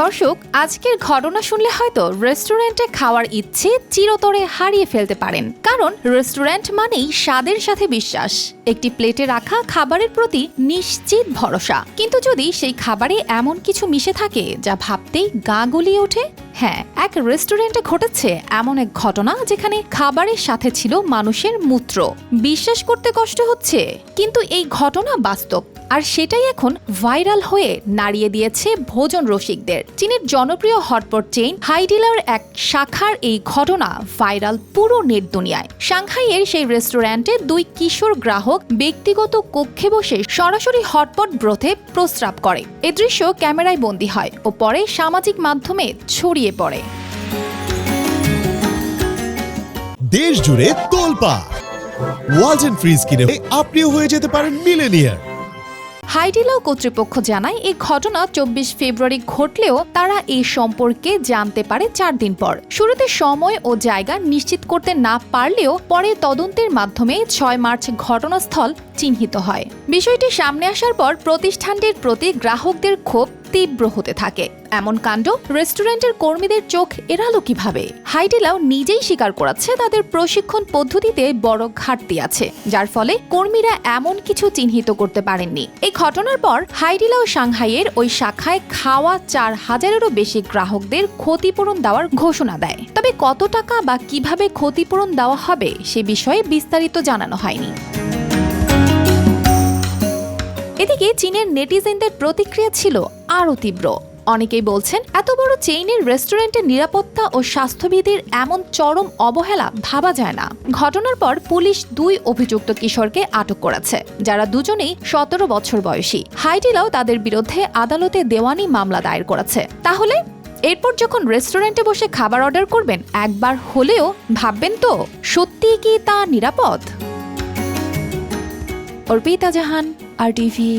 দর্শক, আজকের ঘটনা শুনলে হয়তো রেস্টুরেন্টে খাওয়ার ইচ্ছে চিরতরে হারিয়ে ফেলতে পারেন। কারণ রেস্টুরেন্ট মানেই স্বাদের সাথে বিশ্বাস। একটি প্লেটে রাখা খাবারের প্রতি নিশ্চিত ভরসা। কিন্তু যদি সেই খাবারে এমন কিছু মিশে থাকে যা ভাবতেই গা গলিয়ে ওঠে হ্যাঁ এক রেস্টুরেন্টে ঘটেছে এমন এক ঘটনা যেখানে খাবারের সাথে ছিল মানুষের মূত্র। বিশ্বাস করতে কষ্ট হচ্ছে, কিন্তু এই ঘটনা বাস্তব। আর সেটাই এখন ভাইরাল হয়ে নাড়িয়ে দিয়েছে ভোজন রসিকদের। চীনের জনপ্রিয় হটপট চেইন হাইডিলার এক শাখার এই ঘটনা ভাইরাল পুরো নেট দুনিয়ায়। সাংহাইয়ের সেই রেস্টুরেন্টে দুই কিশোর গ্রাহক ব্যক্তিগত কক্ষে বসে সরাসরি হটপট ব্রথে প্রস্রাব করে। এ দৃশ্য ক্যামেরায় বন্দী হয় ও পরে সামাজিক মাধ্যমে ছড়িয়ে পড়ে। দেশ জুড়ে তোলপা ওয়ালটন ফ্রিজ কিনে আপনিও হয়ে যেতে পারেন মিলেনিয়ার। হাইডিলাও কর্তৃপক্ষ জানায়, এই ঘটনা চব্বিশ ফেব্রুয়ারি ঘটলেও তারা এই সম্পর্কে জানতে পারে চার দিন পর। শুরুতে সময় ও জায়গা নিশ্চিত করতে না পারলেও পরে তদন্তের মাধ্যমে ছয় মার্চ ঘটনাস্থল চিহ্নিত হয়। বিষয়টি সামনে আসার পর প্রতিষ্ঠানটির প্রতি গ্রাহকদের ক্ষোভ তীব্র হতে থাকে। এমন কাণ্ড রেস্টুরেন্টের কর্মীদের চোখ এড়ালো কীভাবে? হাইডিলাও নিজেই স্বীকার করাচ্ছে তাদের প্রশিক্ষণ পদ্ধতিতে বড় ঘাটতি আছে, যার ফলে কর্মীরা এমন কিছু চিহ্নিত করতে পারেননি। এই ঘটনার পর হাইডিলাও সাংহাইয়ের ওই শাখায় খাওয়া চার হাজারেরও বেশি গ্রাহকদের ক্ষতিপূরণ দেওয়ার ঘোষণা দেয়। তবে কত টাকা বা কীভাবে ক্ষতিপূরণ দেওয়া হবে সে বিষয়ে বিস্তারিত জানানো হয়নি। এদিকে চীনের নেটিজেনদের প্রতিক্রিয়া ছিল আরও তীব্র। অনেকেই বলছেন, এত বড় চেইনের রেস্টুরেন্টের নিরাপত্তা ও স্বাস্থ্যবিধির এমন চরম অবহেলা ভাবা যায় না। ঘটনার পর পুলিশ দুই অভিযুক্ত কিশোরকে আটক করেছে, যারা দুজনেই সতেরো বছর বয়সী। হাইডিলাও তাদের বিরুদ্ধে আদালতে দেওয়ানি মামলা দায়ের করেছে। তাহলে এরপর যখন রেস্টুরেন্টে বসে খাবার অর্ডার করবেন, একবার হলেও ভাববেন তো, সত্যিই কি তা নিরাপদ? অর্পিতা জাহান, আর টিভি